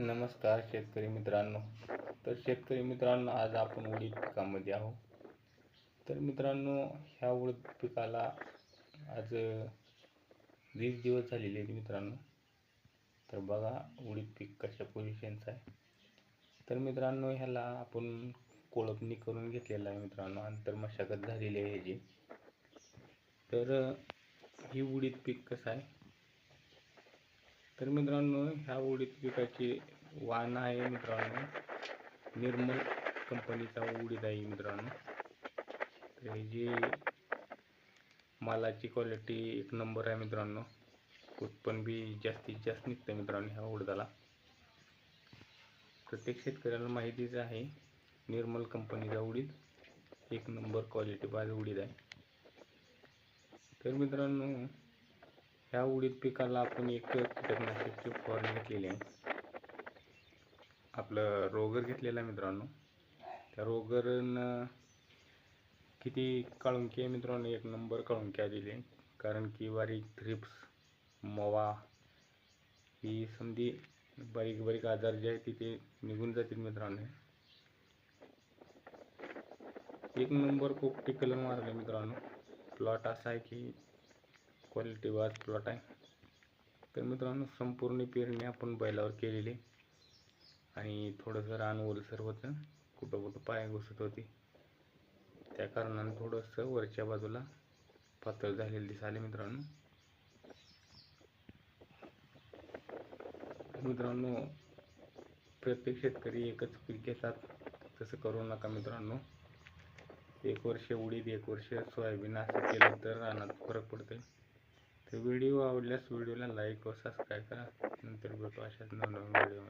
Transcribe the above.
नमस्कार शेतकरी मित्रांनो. तर शेतकरी मित्रांनो आज आपण उडीद पिकामध्ये आहोत. तर मित्रांनो ह्या उडीद पिकाला आज वीस दिवस झालेले आहेत मित्रांनो. तर बघा उडीद पीक कशा पोझिशनचं आहे. तर मित्रांनो ह्याला आपण कोळपणी करून घेतलेला आहे मित्रांनो. अंतर मशागत झालेली आहे ह्याची. तर ही उडीद पीक कसं आहे? तर मित्रांनो ह्या उडीद पिकाची वाण आहे मित्रांनो. निर्मल कंपनीचा उडीद आहे मित्रांनो. तर ही जी मालाची क्वालिटी एक नंबर आहे मित्रांनो. उत्पन्न बी जास्तीत जास्त निघतं मित्रांनो ह्या उडदाला. प्रत्येक शेतकऱ्याला माहितीच आहे निर्मल कंपनीचा उडीद एक नंबर क्वालिटी बाज उडीद आहे. तर मित्रांनो ह्या उडीद पिकाला आपण एक कीटकनाशकची फवारणी घेतलेली आहे. आपलं रोगर घेतलेला आहे मित्रांनो. त्या रोगरनं किती काळुंकी आहे मित्रांनो? एक नंबर काळुंकी आलेली आहे. कारण की बारीक थ्रिप्स मवा ही समधी बारीक बारीक आजार जे आहेत तिथे निघून जातील मित्रांनो. एक नंबर पोपटी कलर मारले मित्रांनो. प्लॉट असा आहे की क्वालिटी वाज प्लॉट आहे. तर मित्रांनो संपूर्ण पेरणी आपण बैलावर केलेली. आणि थोडंसं रान ओलसर होतं कुठं कुठं पाय घुसत होती. त्या कारणानं थोडंसं वरच्या बाजूला पातळ झालेलं दिसाले मित्रांनो. मित्रांनो प्रत्येक शेतकरी एकच पीक घेतात. तसं करू नका मित्रांनो. एक वर्ष उडीद एक वर्ष सोयाबीन असं केलं तर रानात फरक पडते तर व्हिडिओ आवडल्यास व्हिडिओला लाईक व सबस्क्राईब करा. नंतर भेटू अशाच नवनवीन व्हिडिओमध्ये.